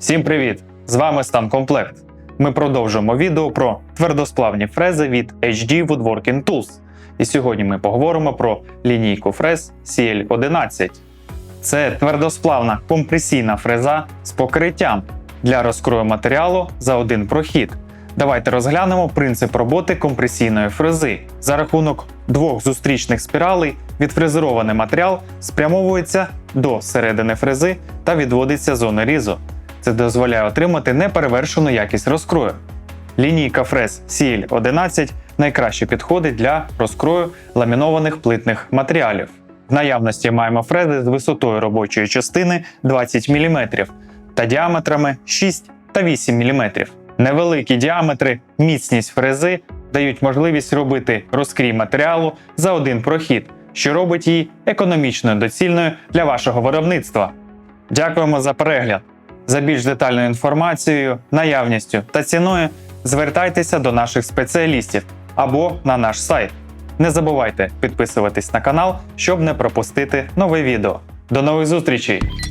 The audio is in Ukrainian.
Всім привіт! З вами Стан Комплект. Ми продовжуємо відео про твердосплавні фрези від HD Woodworking Tools. І сьогодні ми поговоримо про лінійку фрез CL11. Це твердосплавна компресійна фреза з покриттям для розкрою матеріалу за один прохід. Давайте розглянемо принцип роботи компресійної фрези. За рахунок двох зустрічних спіралей відфрезерований матеріал спрямовується до середини фрези та відводиться зони різу. Це дозволяє отримати неперевершену якість розкрою. Лінійка фрез CL11 найкраще підходить для розкрою ламінованих плитних матеріалів. В наявності маємо фрези з висотою робочої частини 20 мм та діаметрами 6 та 8 мм. Невеликі діаметри, міцність фрези дають можливість робити розкрій матеріалу за один прохід, що робить її економічною доцільною для вашого виробництва. Дякуємо за перегляд! За більш детальною інформацією, наявністю та ціною звертайтеся до наших спеціалістів або на наш сайт. Не забувайте підписуватись на канал, щоб не пропустити нове відео. До нових зустрічей!